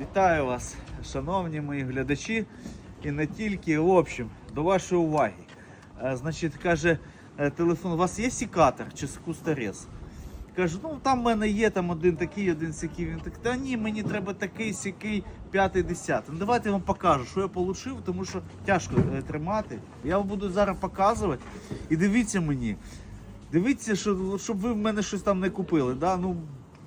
Вітаю вас, шановні мої глядачі, і не тільки, в общем, до вашої уваги. Е, Значить, каже, е, телефон, у вас є сікатор чи кустарез? Каже, ну там в мене є там один такий, один сякий. Він так, та ні, мені треба такий, сякий, п'ятий, десятий. Ну давайте я вам покажу, що я отримав, тому що тяжко е, тримати. Я вам буду зараз показувати. І дивіться мені. Дивіться, що, щоб ви в мене щось там не купили. Да? Ну,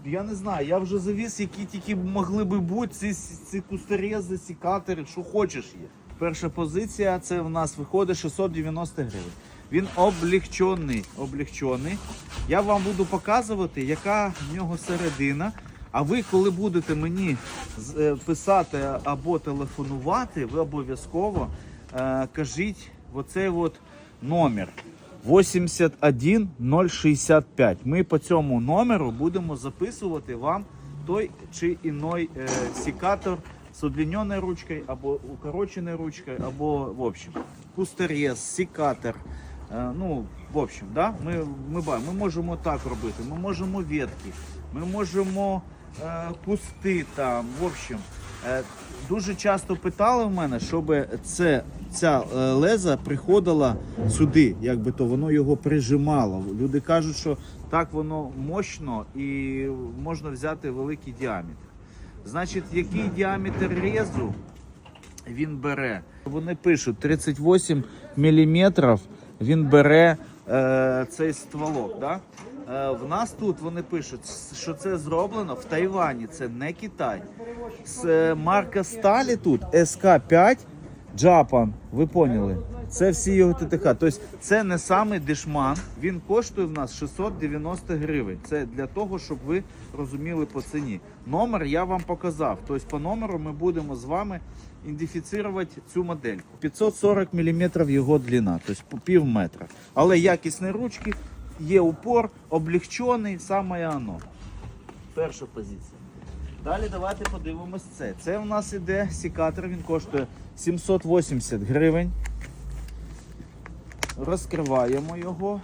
я не знаю, я вже завіз, які тільки могли би бути ці, ці кусторези, сікатори, що хочеш є. Перша позиція це в нас виходить 690 гривень. Він облегчений. облегчений. Я вам буду показувати, яка в нього середина. А ви, коли будете мені е, писати або телефонувати, ви обов'язково е, кажіть оцей от номер 81065. Ми по цьому номеру будемо записувати вам той чи іной е, секатор з удлиненою ручкою, або укороченою ручкою, або в общем, кустер'єз, секатор. Е, ну, в общем, да? ми, ми, ми можемо так робити, ми можемо ветки, ми можемо е, кусти там. В общем, дуже часто питали в мене, щоб це, ця е, леза приходила сюди, якби то воно його прижимало. Люди кажуть, що так воно мощно і можна взяти великий діаметр. Значить, який діаметр резу він бере? Вони пишуть 38 мм він бере е, цей стволок. Да? Е, в нас тут вони пишуть, що це зроблено в Тайвані, це не Китай. С, е, марка сталі тут СК5 Japan, ви поняли? Це всі його ТТХ. Тобто це не самий дешман, він коштує в нас 690 гривень. Це для того, щоб ви розуміли по ціні. Номер я вам показав. Тобто по номеру ми будемо з вами ідентифікувати цю модельку. 540 мм його длина, тобто пів метра. Але якісні ручки, є упор, облегчений, саме оно. Перша позиція. Далі давайте подивимось це. Це у нас іде секатор, він коштує 780 гривень. Розкриваємо його.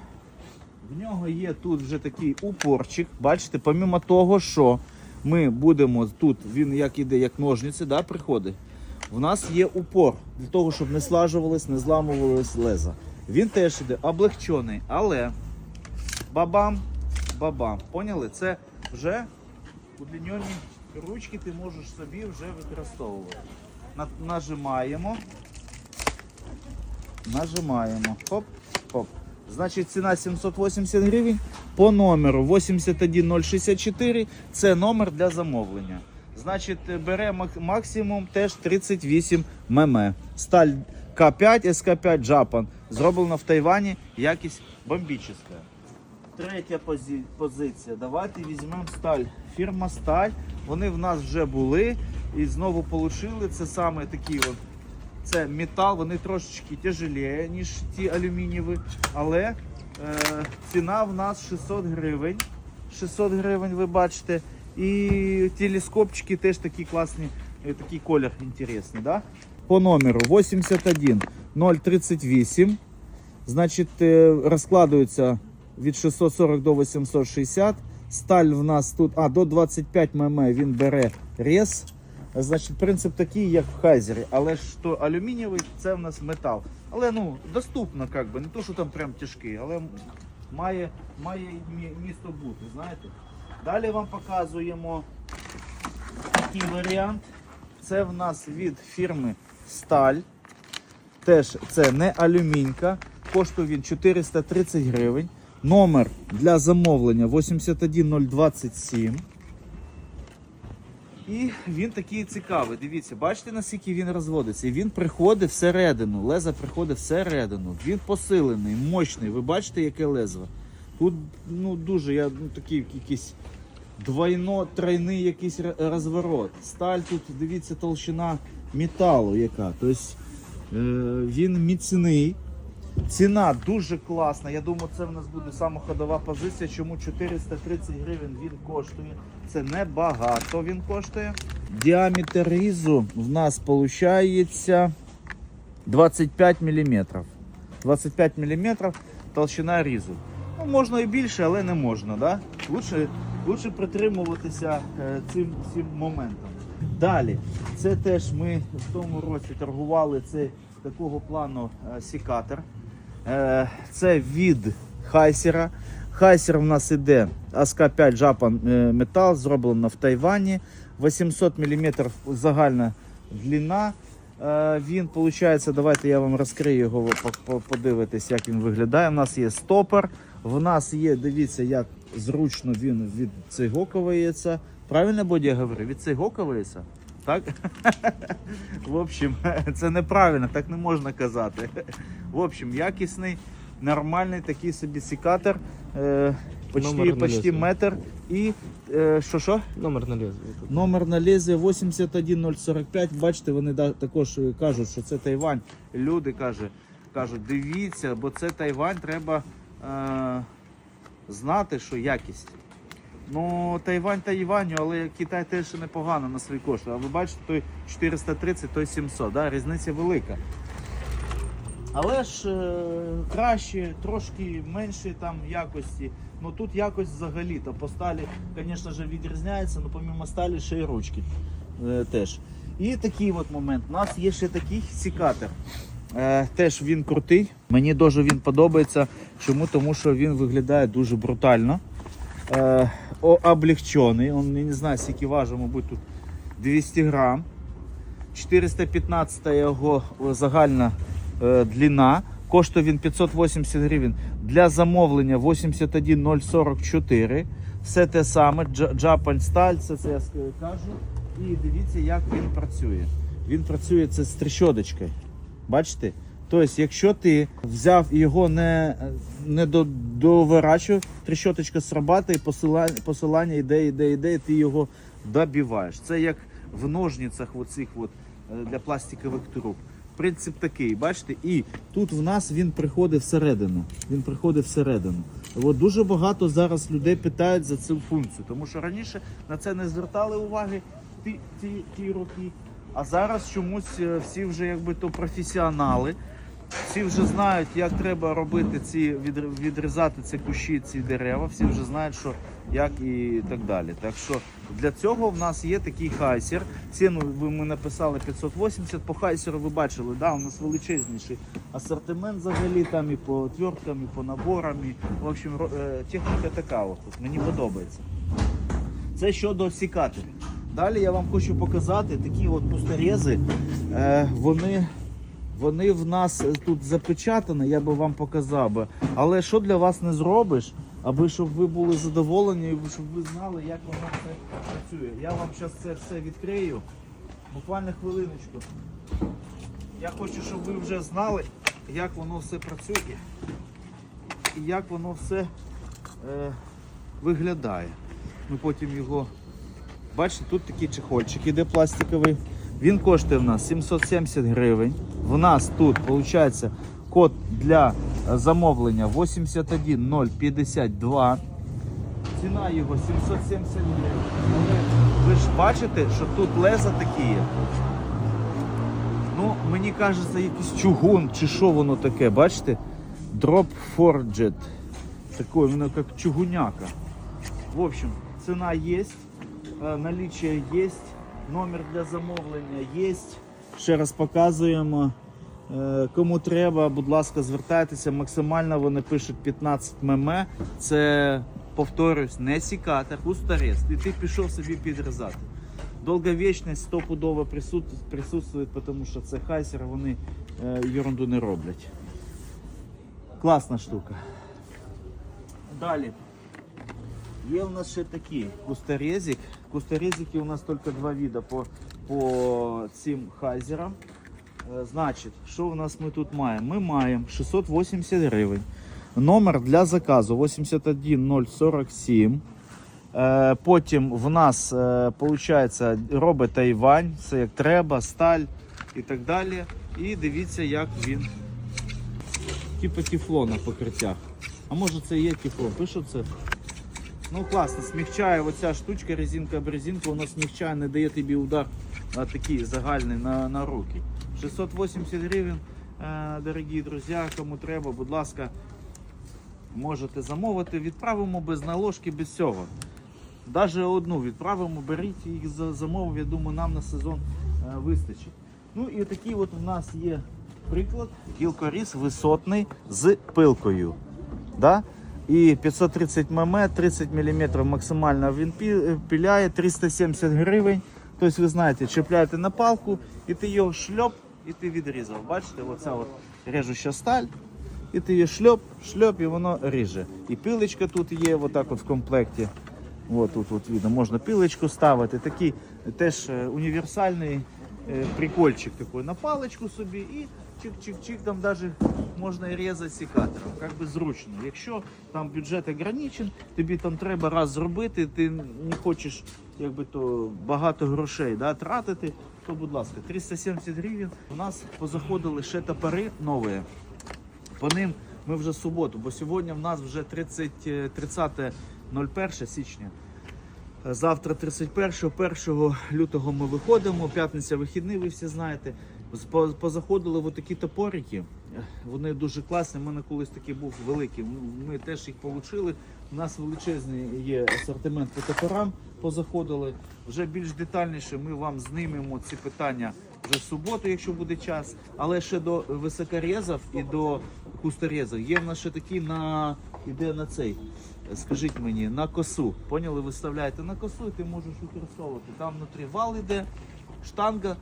В нього є тут вже такий упорчик. Бачите, помимо того, що ми будемо тут, він як іде, як ножниці, да, приходить. В нас є упор для того, щоб не слажувались, не зламувались леза. Він теж іде облегчений, але бабам, бабам. Поняли? Це вже удлінені ручки ти можеш собі вже використовувати. Нажимаємо. Нажимаємо. Хоп, хоп. Значить, ціна 780 гривень. По номеру 81064. Це номер для замовлення. Значить, бере максимум теж 38 мм. Сталь К5, СК5 Japan. Зроблена в Тайвані. Якість бомбічна. Третя позиція. Давайте візьмемо сталь. Фірма Сталь. Вони в нас вже були і знову отримали. Це саме такі от. Це метал, вони трошечки тяжеліє, ніж ті алюмінієві, але е, ціна в нас 600 гривень. 600 гривень, ви бачите. І телескопчики теж такі класні, е, такий колір інтересний. Да? По номеру 81 038. Значить, е, розкладується від 640 до 860. Сталь в нас тут, а до 25 мм він бере рез. Значить, принцип такий, як в Хайзері, але ж то алюмінієвий, це в нас метал. Але ну, доступно, як би, не то, що там прям тяжкий, але має, має місто бути, знаєте. Далі вам показуємо такий варіант. Це в нас від фірми Сталь. Теж це не алюмінька. Коштує він 430 гривень. Номер для замовлення 81027. І він такий цікавий. Дивіться, бачите, наскільки він розводиться. І він приходить всередину. Леза приходить всередину. Він посилений, мощний. Ви бачите, яке лезо? Тут ну, дуже я, ну, такий якийсь двойно, тройний якийсь розворот. Сталь тут, дивіться, толщина металу яка. Тобто е, він міцний. Ціна дуже класна. Я думаю, це в нас буде самоходова позиція. Чому 430 гривень він коштує? Це небагато він коштує. Діаметр різу в нас виходить 25 мм. 25 мм толщина різу. Ну, можна і більше, але не можна. Да? Лучше, лучше притримуватися е, цим, цим моментом. Далі, це теж ми в тому році торгували це такого плану е, сікатор. Е, Це від Хайсера. Хайсер у нас іде АСК-5 Japan е, метал, зроблено в Тайвані. 800 мм загальна длина. Е, Він, виходить, давайте я вам розкрию його, ви по- по- як він виглядає. У нас є стопор, в нас є, дивіться, як зручно він відцейгоковується. Правильно Боді я говорю? Відцейгоковується? Так? В общем, це неправильно, так не можна казати. В общем, якісний, нормальний такий собі секатор. Е, почти, почти метр. І е, що що? Номер на лезвие. Номер на лезі 81045. Бачите, вони також е, кажуть, що це Тайвань. Люди каже, кажуть, дивіться, бо це Тайвань, треба е, знати, що якість. Ну, Тайвань Тайваню, але Китай теж непогано на свої кошти. А ви бачите, той 430, той 700, да? різниця велика. Але ж е, краще, трошки менше там якості. Ну тут якось взагалі то по сталі, звісно відрізняється, але помимо сталі ще й ручки е, теж. І такий от момент. У нас є ще такий секатор. Е, теж він крутий. Мені дуже він подобається. Чому? Тому що він виглядає дуже брутально. Е, о, облегчений. Он, я не знаю, скільки важить, мабуть, тут 200 грам. 415 його загальна е, длина. Коштує він 580 гривень. Для замовлення 81044. Все те саме. Japan сталь, це, це я кажу. І дивіться, як він працює. Він працює це з трещоточкою. Бачите? Тобто, якщо ти взяв і його не, не до, доворачував, трещоточка срабатує, посилання, посилання йде, йде, йде, і ти його добиваєш. Це як в ножницях оцих от, е, для пластикових труб. Принцип такий, бачите, і тут в нас він приходить всередину. Він приходить всередину. От дуже багато зараз людей питають за цю функцію, тому що раніше на це не звертали уваги ті, ті, ті роки. А зараз чомусь е, всі вже якби то професіонали. Всі вже знають, як треба робити ці відрізати ці кущі, ці дерева. Всі вже знають, що як і так далі. Так що для цього в нас є такий хайсер. Ціну ви ми написали 580. По хайсеру ви бачили, да, у нас величезніший асортимент взагалі там і по отверткам, і по наборам. І, в общем, е, техніка така от. Мені подобається. Це щодо сікаторів. Далі я вам хочу показати такі от пусторези. Е, вони, вони в нас тут запечатані, я би вам показав би. Але що для вас не зробиш, аби щоб ви були задоволені, щоб ви знали, як воно все працює. Я вам зараз це все відкрию. Буквально хвилиночку. Я хочу, щоб ви вже знали, як воно все працює і як воно все е, виглядає. Ми потім його. Бачите, тут такий чехольчик іде пластиковий. Він коштує в нас 770 гривень. В нас тут виходить код для е, замовлення 81052. Ціна його 770 гривень. Ви ж бачите, що тут леза такі є. Ну, мені кажеться, якийсь чугун чи що воно таке, бачите? Drop Forged. Такое, воно як чугуняка. В общем, ціна є, е, є, номер для замовлення є. Ще раз показуємо. Е, Кому треба, будь ласка, звертайтеся. Максимально вони пишуть 15 мм. Це, повторюсь, не сікатор, пусторець. І ти пішов собі підрізати. Довговічність стопудово присут- присутствує, тому що це хайсер, вони е, ерунду не роблять. Класна штука. Далі. Є у нас ще такі кусторезик. Кусторезики у нас тільки два види по, по цим хайзерам. Е, Значить, що у нас ми тут маємо? Ми маємо 680 гривень. Номер для заказу 81047. Е, Потім в нас виходить робить Тайвань, це як треба, сталь і так далі. І дивіться, як він. Типу тефлона покриття. А може це є тефлон? Пишуть це. Ну класно, смягчає оця штучка, резинка об резинку, воно смягчає, не дає тобі удар а, такий загальний на, на руки. 680 гривень, е, дорогі друзі, кому треба, будь ласка, можете замовити. Відправимо без наложки, без цього. навіть одну відправимо, беріть їх за замову, я думаю, нам на сезон е, вистачить. Ну і такий от у нас є приклад. Кілкоріз висотний з пилкою. Да? І 530 мм, 30 мм максимально він пі- піляє, 370 гривень. Тобто, ви знаєте, чіпляєте на палку, і ти його шльоп, і ти відрізав. Бачите, оця от режуща сталь. І ти її шльоп, шльоп, і воно ріже. І пилочка тут є, отак от в комплекті. От тут от видно, можна пилочку ставити. Такий теж е, універсальний е, прикольчик такий на паличку собі і чик-чик-чик, там навіть можна і різати секатором, як би зручно. Якщо там бюджет ограничен, тобі там треба раз зробити, ти не хочеш якби то багато грошей да, тратити, то будь ласка, 370 гривень. У нас позаходили ще топори нові. По ним ми вже суботу, бо сьогодні в нас вже 30, е, 30.01 січня. Завтра 31, 1 лютого ми виходимо, п'ятниця вихідний, ви всі знаєте. Позаходили в такі топорики. Вони дуже класні. У мене колись такий був великий. Ми теж їх отримали. У нас величезний є асортимент по топорам. Позаходили. Вже більш детальніше ми вам знімемо ці питання вже в суботу, якщо буде час. Але ще до високорезів і до кусторезів. Є в нас ще такі на іде на цей. Скажіть мені, на косу. Поняли? Виставляєте на косу і ти можеш використовувати. Там внутрі вал іде, штанга,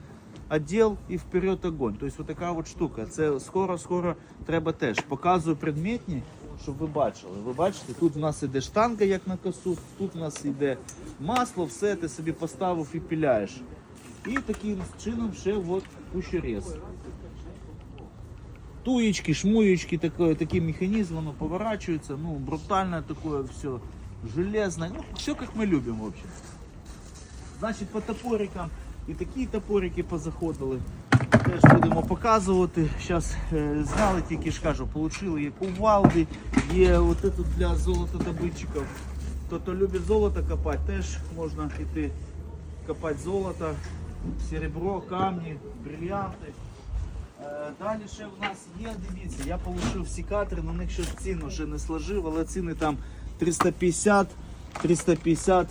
отдел і вперед огонь. Тобто така от штука. Це скоро-скоро треба теж. Показую предметні, щоб ви бачили. Ви бачите, тут в нас іде штанга, як на косу, тут в нас іде масло, все ти собі поставив і піляєш. І таким чином ще от кущерез. Туечки, шмуечки, такой, такий механизм, воно поворачивается, ну, брутальное такое все, железное, ну, все как мы любим, в. Значить, по топорикам і такі топорики позаходили. Теж будемо показувати. Зараз е, зняли, тільки ж кажу, отримали є кувалди, є от тут для золотодобитчиків. Хто то любить золото копати, теж можна йти копати золото, серебро, камні, брильянти. Е, Далі ще в нас є, дивіться, я отримав секатори, на них ще ціну ще не сложив, але ціни там 350, 350,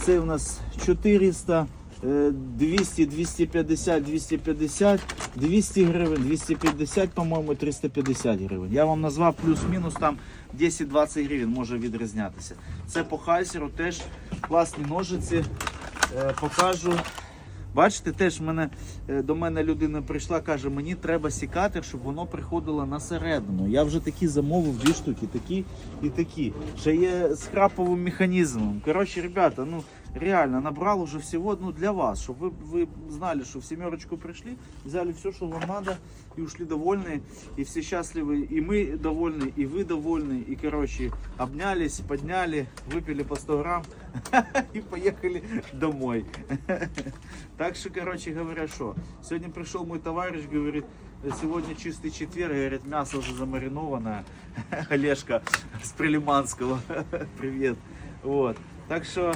це у нас 400, е, 200, 250, 250, 200 гривень, 250, по-моєму, 350 гривень. Я вам назвав плюс-мінус там 10-20 гривень може відрізнятися. Це по хайсеру теж класні ножиці. Е, Покажу. Бачите, теж мене, е, до мене людина прийшла, каже, мені треба сікатор, щоб воно приходило на середину. Я вже такі замовив дві штуки, такі і такі. Ще є з краповим механізмом. Коротше, ребята, ну реально набрал уже всего ну, для вас, чтобы вы, вы знали, что в семерочку пришли, взяли все, что вам надо, и ушли довольные, и все счастливы, и мы довольны, и вы довольны, и, короче, обнялись, подняли, выпили по 100 грамм и поехали домой. Так что, короче говоря, что, сегодня пришел мой товарищ, говорит, сегодня чистый четверг, говорит, мясо уже замаринованное, Олежка с Прилиманского, привет, вот, так что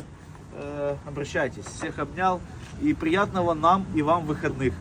обращайтесь, всех обнял, и приятного нам и вам выходных.